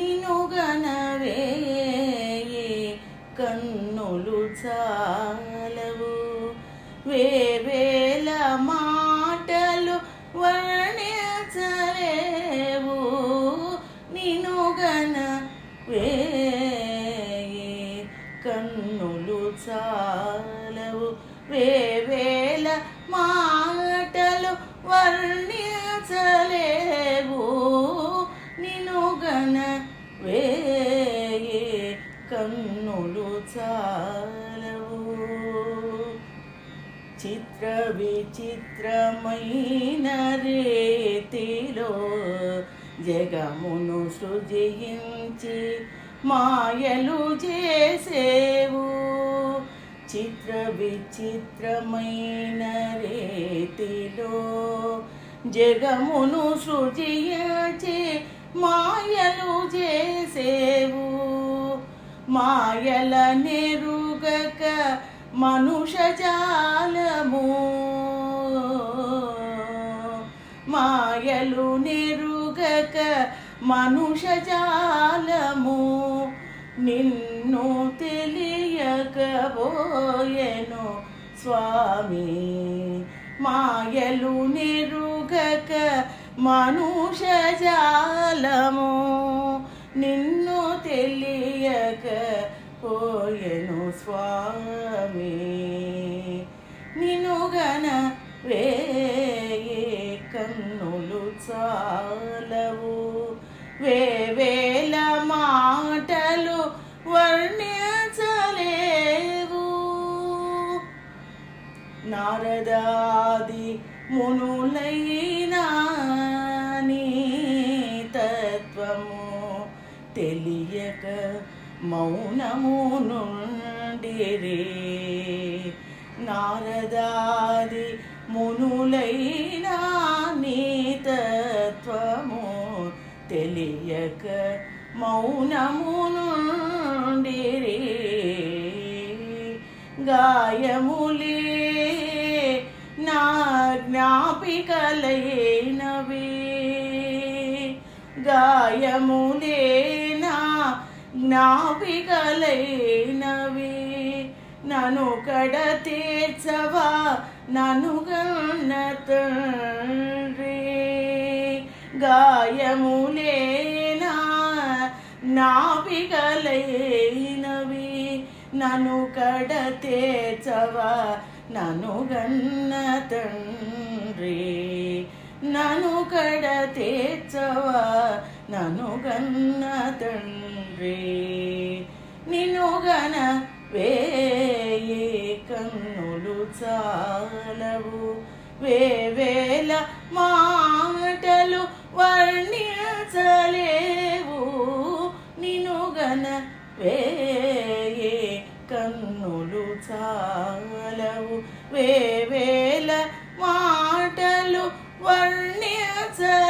నిను గనవే కన్నులు చాలవు. వేవేల మాటలు వర్ణించలేవు. నిను గన కన్నులు చాలవు. వేవేల మాటలు వర్ణించలేవు. నిను గన వేయే కన్నులు చాలవు. చిత్ర విచిత్రమైన రీతిలో జగమును సృజించి మాయలు చేసేవు. చిత్ర విచిత్రమైన రీతిలో జగమును సృజించి మాయలు చేసేవు. మాయల నెరుగక మనుష జాలము. మాయలు నెరుగక మనుష జాలము. నిన్ను తెలియకపోయెను స్వామి. మాయలు నెరు మనుష జాలము నిన్ను తెలియక పోయెను స్వామి. నిన్ను గన వేయే కన్నులు చాలవు. వేవేల మాటలు వర్ణించలేవు. నారదాది మునులైనా తెలియక మౌనము నుండిరే నారదాది మునులైన నీతత్వము తెలియక మౌనము నుండిరే గాయములే నా జ్ఞాపికలైనవే. గాయములే నా జ్ఞాపికలైనవి నను కడ తీర్చవా నను గన్న తండ్రి. గాయములే నా నను కడ తీర్చవా నను గన్న తండ్రి. నను కడ తీర్చవా నను గన్న తండ్రి. నిన్ను గన వేయే కన్నులు చాలవు. వేవేల మాటలు వర్ణించలేవు. నిన్ను గన వేయే కన్నులు చాలవు. వేవేల మాటలు వర్ణించ